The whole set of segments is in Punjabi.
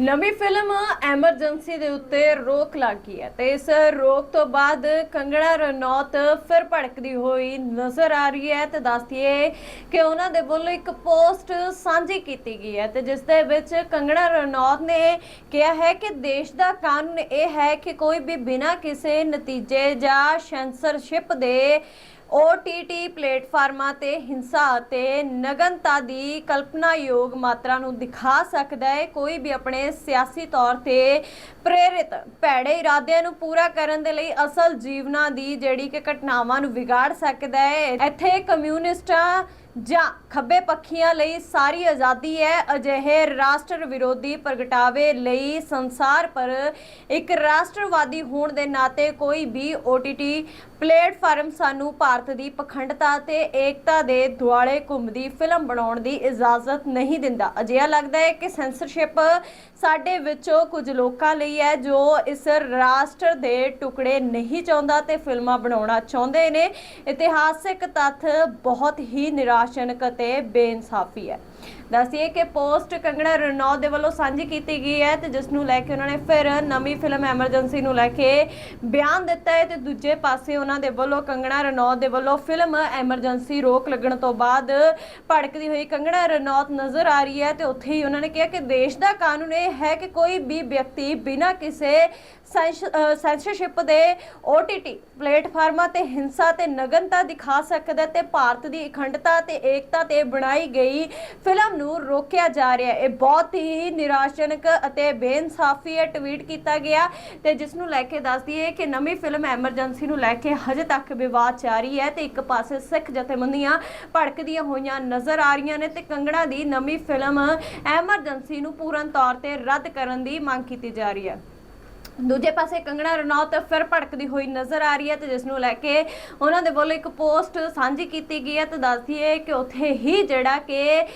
ਨਵੀਂ ਫਿਲਮ ਐਮਰਜੈਂਸੀ ਦੇ ਉੱਤੇ ਰੋਕ ਲੱਗ ਗਈ ਹੈ ਤੇ ਇਸ ਰੋਕ ਤੋਂ ਬਾਅਦ ਕੰਗਣਾ ਰਣੌਤ ਫਿਰ ਭੜਕਦੀ ਹੋਈ ਨਜ਼ਰ ਆ ਰਹੀ ਹੈ ਤੇ ਦੱਸਦੀਏ ਕਿ ਉਹਨਾਂ ਦੇ ਵੱਲੋਂ ਇੱਕ ਪੋਸਟ ਸਾਂਝੀ ਕੀਤੀ ਗਈ ਹੈ ਤੇ ਜਿਸ ਦੇ ਵਿੱਚ ਕੰਗਣਾ ਰਣੌਤ ਨੇ ਕਿਹਾ ਹੈ ਕਿ ਦੇਸ਼ ਦਾ ਕਾਨੂੰਨ ਇਹ ਹੈ ਕਿ ਕੋਈ ਵੀ ਬਿਨਾਂ ਕਿਸੇ ਨਤੀਜੇ ਜਾਂ ਸੈਂਸਰਸ਼ਿਪ ਦੇ OTT ਪਲੇਟਫਾਰਮਾਂ ਤੇ ਹਿੰਸਾ ਅਤੇ ਨਗਨਤਾ ਦੀ ਕਲਪਨਾਯੋਗ ਮਾਤਰਾ ਨੂੰ ਦਿਖਾ ਸਕਦਾ ਹੈ। ਕੋਈ ਵੀ ਆਪਣੇ ਸਿਆਸੀ ਤੌਰ ਤੇ ਪ੍ਰੇਰਿਤ ਭੈੜੇ ਇਰਾਦਿਆਂ ਨੂੰ ਪੂਰਾ ਕਰਨ ਦੇ ਲਈ ਅਸਲ ਜੀਵਨਾਂ ਦੀ ਜਿਹੜੀ ਕਿ ਘਟਨਾਵਾਂ ਨੂੰ ਵਿਗਾੜ ਸਕਦਾ ਹੈ। ਇੱਥੇ ਕਮਿਊਨਿਸਟਾਂ ਜਾਂ ਖੱਬੇ ਪੱਖੀਆਂ ਲਈ ਸਾਰੀ ਆਜ਼ਾਦੀ ਹੈ, ਅਜਿਹੇ ਰਾਸ਼ਟਰ ਵਿਰੋਧੀ ਪ੍ਰਗਟਾਵੇ ਲਈ ਸੰਸਾਰ ਪਰ ਇੱਕ ਰਾਸ਼ਟਰਵਾਦੀ ਹੋਣ ਦੇ ਨਾਤੇ ਕੋਈ ਵੀ OTT ਪਲੇਟਫਾਰਮ ਸਾਨੂੰ ਭਾਰਤ ਦੀ ਪਖੰਡਤਾ ਤੇ ਏਕਤਾ ਦੇ ਦੁਆਲੇ ਘੁੰਮਦੀ ਫਿਲਮ ਬਣਾਉਣ ਦੀ ਇਜਾਜ਼ਤ ਨਹੀਂ ਦਿੰਦਾ। ਅਜਿਹਾ ਲੱਗਦਾ ਹੈ ਕਿ ਸੈਂਸਰਸ਼ਿਪ ਸਾਡੇ ਵਿੱਚੋਂ ਕੁਝ ਲੋਕਾਂ ਲਈ ਹੈ ਜੋ ਇਸ ਰਾਸ਼ਟਰ ਦੇ ਟੁਕੜੇ ਨਹੀਂ ਚਾਹੁੰਦਾ ਤੇ ਫਿਲਮਾਂ ਬਣਾਉਣਾ ਚਾਹੁੰਦੇ ਨੇ। ਇਤਿਹਾਸਿਕ ਤੱਥ ਬਹੁਤ ਹੀ ਨਿਰਾ ਨਿਰਾਸ਼ਜਨਕ ਅਤੇ ਬੇਇਨਸਾਫੀ ਹੈ। ਦੱਸਿਏ ਕਿ ਪੋਸਟ ਕੰਗਣਾ ਰਣੌਤ ਦੇ ਵੱਲੋਂ ਸਾਂਝੀ ਕੀਤੀ ਗਈ ਹੈ ਤੇ ਜਿਸ ਨੂੰ ਲੈ ਕੇ ਉਹਨਾਂ ਨੇ ਫਿਰ ਨਵੀਂ ਫਿਲਮ ਐਮਰਜੈਂਸੀ ਨੂੰ ਲੈ ਕੇ ਬਿਆਨ ਦਿੱਤਾ ਹੈ ਤੇ ਦੂਜੇ ਪਾਸੇ ਉਹਨਾਂ ਦੇ ਵੱਲੋਂ ਕੰਗਣਾ ਰਣੌਤ ਦੇ ਵੱਲੋਂ ਫਿਲਮ ਐਮਰਜੈਂਸੀ ਰੋਕ ਲੱਗਣ ਤੋਂ ਬਾਅਦ ਭੜਕਦੀ ਹੋਈ ਕੰਗਣਾ ਰਣੌਤ ਨਜ਼ਰ ਆ ਰਹੀ ਹੈ ਤੇ ਉੱਥੇ ਹੀ ਉਹਨਾਂ ਨੇ ਕਿਹਾ ਕਿ ਦੇਸ਼ ਦਾ ਕਾਨੂੰਨ ਇਹ ਹੈ ਕਿ ਕੋਈ ਵੀ ਵਿਅਕਤੀ ਬਿਨਾਂ ਕਿਸੇ ਸੈਂਸਰਸ਼ਿਪ ਦੇ OTT ਪਲੇਟਫਾਰਮਾਂ ਤੇ ਹਿੰਸਾ ਤੇ ਨਗਨਤਾ ਦਿਖਾ ਸਕਦਾ ਹੈ ਤੇ ਭਾਰਤ ਦੀ ਅਖੰਡਤਾ ਤੇ ਏਕਤਾ ਤੇ ਬਣਾਈ ਗਈ ਫਿਲਮ ਨੂੰ ਰੋਕਿਆ ਜਾ ਰਿਹਾ ਹੈ। ਇਹ ਬਹੁਤ ਹੀ ਨਿਰਾਸ਼ਜਨਕ ਅਤੇ ਬੇਇਨਸਾਫੀ ਹੈ ਟਵੀਟ ਕੀਤਾ ਗਿਆ ਤੇ ਜਿਸ ਨੂੰ ਲੈ ਕੇ ਦੱਸਦੀ ਹੈ ਕਿ ਨਵੀਂ ਫਿਲਮ ਐਮਰਜੈਂਸੀ ਨੂੰ ਲੈ ਕੇ ਹਜੇ ਤੱਕ ਵਿਵਾਦ ਜਾਰੀ ਹੈ ਤੇ ਇੱਕ ਪਾਸੇ ਸਿੱਖ ਜਥੇਬੰਦੀਆਂ ਭੜਕਦੀਆਂ ਹੋਈਆਂ ਨਜ਼ਰ ਆ ਰਹੀਆਂ ਨੇ ਤੇ ਕੰਗਣਾ ਦੀ ਨਵੀਂ ਫਿਲਮ ਐਮਰਜੈਂਸੀ ਨੂੰ ਪੂਰਨ ਤੌਰ ਤੇ ਰੱਦ ਕਰਨ ਦੀ ਮੰਗ ਕੀਤੀ ਜਾ ਰਹੀ ਹੈ। ਦੂਜੇ ਪਾਸੇ ਕੰਗਣਾ ਰਣੌਤ ਫਿਰ ਭੜਕਦੀ ਹੋਈ ਨਜ਼ਰ ਆ ਰਹੀ ਹੈ ਤੇ ਜਿਸ ਨੂੰ ਲੈ ਕੇ ਉਹਨਾਂ ਦੇ ਵੱਲੋਂ ਇੱਕ ਪੋਸਟ ਸਾਂਝੀ ਕੀਤੀ ਗਈ ਹੈ ਤੇ ਦੱਸਦੀ ਹੈ ਕਿ ਉੱਥੇ ਹੀ ਜਿਹੜਾ ਕਿ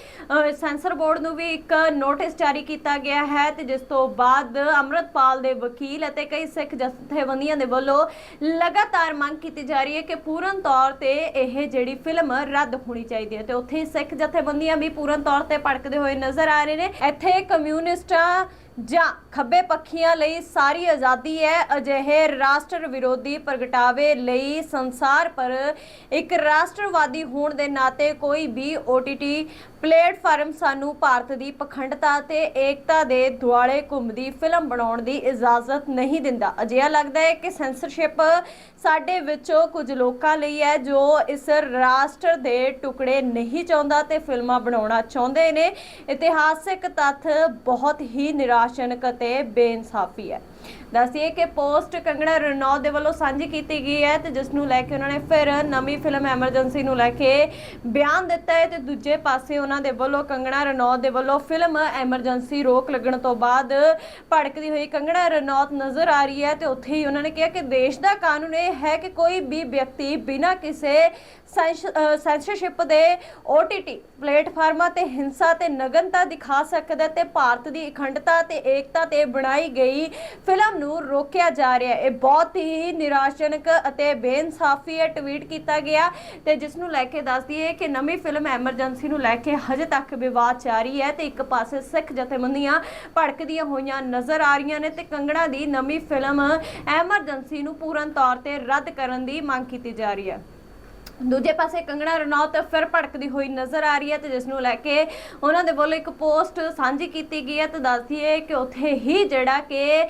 ਸੈਂਸਰ ਬੋਰਡ ਨੂੰ ਵੀ ਇੱਕ ਨੋਟਿਸ ਜਾਰੀ ਕੀਤਾ ਗਿਆ ਹੈ ਤੇ ਜਿਸ ਤੋਂ ਬਾਅਦ ਅੰਮ੍ਰਿਤਪਾਲ ਦੇ ਵਕੀਲ ਅਤੇ ਕਈ ਸਿੱਖ ਜਥੇਬੰਦੀਆਂ ਦੇ ਵੱਲੋਂ ਲਗਾਤਾਰ ਮੰਗ ਕੀਤੀ ਜਾ ਰਹੀ ਹੈ ਕਿ ਪੂਰਨ ਤੌਰ ਤੇ ਇਹ ਜਿਹੜੀ ਫਿਲਮ ਰੱਦ ਹੋਣੀ ਚਾਹੀਦੀ ਹੈ ਤੇ ਉੱਥੇ ਹੀ ਸਿੱਖ ਜਥੇਬੰਦੀਆਂ ਵੀ ਪੂਰਨ ਤੌਰ ਤੇ ਭੜਕਦੇ ਹੋਏ ਨਜ਼ਰ ਆ ਰਹੇ ਨੇ। ਇੱਥੇ ਕਮਿਊਨਿਸਟਾਂ ਜਾਂ ਖੱਬੇ ਪੱਖੀਆਂ ਲਈ ਸਾਰੀ ਆਜ਼ਾਦੀ ਹੈ, ਅਜਿਹੇ ਰਾਸ਼ਟਰ ਵਿਰੋਧੀ ਪ੍ਰਗਟਾਵੇ ਲਈ ਸੰਸਾਰ ਪਰ ਇੱਕ ਰਾਸ਼ਟਰਵਾਦੀ ਹੋਣ ਦੇ ਨਾਤੇ ਕੋਈ ਵੀ OTT ਪਲੇਟਫਾਰਮ ਸਾਨੂੰ ਭਾਰਤ ਦੀ ਪਖੰਡਤਾ ਤੇ ਏਕਤਾ ਦੇ ਦੁਆਲੇ ਘੁੰਮਦੀ ਫਿਲਮ ਬਣਾਉਣ ਦੀ ਇਜਾਜ਼ਤ ਨਹੀਂ ਦਿੰਦਾ। ਅਜਿਹਾ ਲੱਗਦਾ ਹੈ ਕਿ ਸੈਂਸਰਸ਼ਿਪ ਸਾਡੇ ਵਿੱਚੋਂ ਕੁਝ ਲੋਕਾਂ ਲਈ ਹੈ ਜੋ ਇਸ ਰਾਸ਼ਟਰ ਦੇ ਟੁਕੜੇ ਨਹੀਂ ਚਾਹੁੰਦਾ ਤੇ ਫਿਲਮਾਂ ਬਣਾਉਣਾ ਚਾਹੁੰਦੇ ਨੇ। ਇਤਿਹਾਸਿਕ ਤੱਥ ਬਹੁਤ ਹੀ ਨਿਰਾ ਨਿਰਾਸ਼ਜਨਕ ਅਤੇ ਬੇਇਨਸਾਫੀ ਹੈ। ਦੱਸਿਏ ਕਿ ਪੋਸਟ ਕੰਗਣਾ ਰਣੌਤ ਦੇ ਵੱਲੋਂ ਸਾਂਝੀ ਕੀਤੀ ਗਈ ਹੈ ਤੇ ਜਿਸ ਨੂੰ ਲੈ ਕੇ ਉਹਨਾਂ ਨੇ ਫਿਰ ਨਵੀਂ ਫਿਲਮ ਐਮਰਜੈਂਸੀ ਨੂੰ ਲੈ ਕੇ ਬਿਆਨ ਦਿੱਤਾ ਹੈ ਤੇ ਦੂਜੇ ਪਾਸੇ ਉਹਨਾਂ ਦੇ ਵੱਲੋਂ ਕੰਗਣਾ ਰਣੌਤ ਦੇ ਵੱਲੋਂ ਫਿਲਮ ਐਮਰਜੈਂਸੀ ਰੋਕ ਲੱਗਣ ਤੋਂ ਬਾਅਦ ਭੜਕਦੀ ਹੋਈ ਕੰਗਣਾ ਰਣੌਤ ਨਜ਼ਰ ਆ ਰਹੀ ਹੈ ਤੇ ਉੱਥੇ ਹੀ ਉਹਨਾਂ ਨੇ ਕਿਹਾ ਕਿ ਦੇਸ਼ ਦਾ ਕਾਨੂੰਨ ਇਹ ਹੈ ਕਿ ਕੋਈ ਵੀ ਵਿਅਕਤੀ ਬਿਨਾਂ ਕਿਸੇ ਸੈਂਸਰਸ਼ਿਪ ਦੇ OTT ਪਲੇਟਫਾਰਮਾਂ ਤੇ ਹਿੰਸਾ ਤੇ ਨਗਨਤਾ ਦਿਖਾ ਸਕਦਾ ਹੈ ਤੇ ਭਾਰਤ ਦੀ ਅਖੰਡਤਾ ਤੇ ਏਕਤਾ ਤੇ ਬਣਾਈ ਗਈ ਫਿਲਮ ਨੂੰ ਰੋਕਿਆ ਜਾ ਰਿਹਾ ਹੈ। ਇਹ ਬਹੁਤ ਹੀ ਨਿਰਾਸ਼ਜਨਕ ਅਤੇ ਬੇਇਨਸਾਫੀ ਹੈ ਟਵੀਟ ਕੀਤਾ ਗਿਆ ਤੇ ਜਿਸ ਨੂੰ ਲੈ ਕੇ ਦੱਸਦੀ ਹੈ ਕਿ ਨਵੀਂ ਫਿਲਮ ਐਮਰਜੈਂਸੀ ਨੂੰ ਲੈ ਕੇ ਹਜੇ ਤੱਕ ਵਿਵਾਦ ਜਾਰੀ ਹੈ ਤੇ ਇੱਕ ਪਾਸੇ ਸਿੱਖ ਜਥੇਬੰਦੀਆਂ ਭੜਕਦੀਆਂ ਹੋਈਆਂ ਨਜ਼ਰ ਆ ਰਹੀਆਂ ਨੇ ਤੇ ਕੰਗਣਾ ਦੀ ਨਵੀਂ ਫਿਲਮ ਐਮਰਜੈਂਸੀ ਨੂੰ ਪੂਰਨ ਤੌਰ ਤੇ ਰੱਦ ਕਰਨ ਦੀ ਮੰਗ ਕੀਤੀ ਜਾ ਰਹੀ ਹੈ। ਦੂਜੇ ਪਾਸੇ ਕੰਗਣਾ ਰਣੌਤ ਫਿਰ ਭੜਕਦੀ ਹੋਈ ਨਜ਼ਰ ਆ ਰਹੀ ਹੈ ਤੇ ਜਿਸ ਨੂੰ ਲੈ ਕੇ ਉਹਨਾਂ ਦੇ ਵੱਲੋਂ ਇੱਕ ਪੋਸਟ ਸਾਂਝੀ ਕੀਤੀ ਗਈ ਹੈ ਤੇ ਦੱਸਦੀ ਹੈ ਕਿ ਉੱਥੇ ਹੀ ਜਿਹੜਾ ਕਿ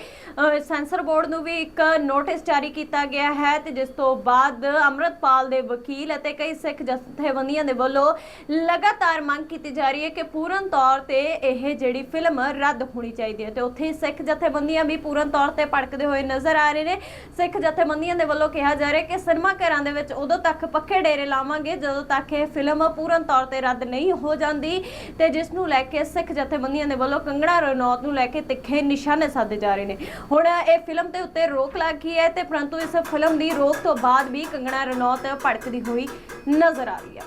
ਸੈਂਸਰ ਬੋਰਡ ਨੂੰ ਵੀ ਇੱਕ ਨੋਟਿਸ ਜਾਰੀ ਕੀਤਾ ਗਿਆ ਹੈ ਤੇ ਜਿਸ ਤੋਂ ਬਾਅਦ ਅੰਮ੍ਰਿਤਪਾਲ ਦੇ ਵਕੀਲ ਅਤੇ ਕਈ ਸਿੱਖ ਜਥੇਬੰਦੀਆਂ ਦੇ ਵੱਲੋਂ ਲਗਾਤਾਰ ਮੰਗ ਕੀਤੀ ਜਾ ਰਹੀ ਹੈ ਕਿ ਪੂਰਨ ਤੌਰ ਤੇ ਇਹ ਜਿਹੜੀ ਫਿਲਮ ਰੱਦ ਹੋਣੀ ਚਾਹੀਦੀ ਹੈ ਤੇ ਉੱਥੇ ਹੀ ਸਿੱਖ ਜਥੇਬੰਦੀਆਂ ਵੀ ਪੂਰਨ ਤੌਰ ਤੇ ਭੜਕਦੇ ਹੋਏ ਨਜ਼ਰ ਆ ਰਹੇ ਨੇ। ਸਿੱਖ ਜਥੇਬੰਦੀਆਂ ਦੇ ਵੱਲੋਂ ਕਿਹਾ ਜਾ ਰਿਹਾ ਕਿ ਸਿਨੇਮਾ ਘਰਾਂ ਦੇ ਵਿੱਚ ਉਦੋਂ ਤੱਕ ਪੱਕੇ ਡੇਰੇ ਲਾਵਾਂਗੇ ਜਦੋਂ ਤੱਕ ਇਹ ਫਿਲਮ ਪੂਰਨ ਤੌਰ ਤੇ ਰੱਦ ਨਹੀਂ ਹੋ ਜਾਂਦੀ ਤੇ ਜਿਸ ਨੂੰ ਲੈ ਕੇ ਸਿੱਖ ਜਥੇਬੰਦੀਆਂ ਦੇ ਵੱਲੋਂ ਕੰਗਣਾ ਰਣੌਤ ਨੂੰ ਲੈ ਕੇ ਤਿੱਖੇ ਨਿਸ਼ਾਨੇ ਸਾਧੇ ਜਾ ਰਹੇ ਨੇ। ਹੁਣ ਇਹ ਫਿਲਮ ਦੇ ਉੱਤੇ ਰੋਕ ਲੱਗ ਗਈ ਹੈ ਤੇ ਪਰੰਤੂ ਇਸ ਫਿਲਮ ਦੀ ਰੋਕ ਤੋਂ ਬਾਅਦ ਵੀ ਕੰਗਣਾ ਰਣੌਤ ਭੜਕਦੀ ਹੋਈ ਨਜ਼ਰ ਆ ਰਹੀ ਹੈ।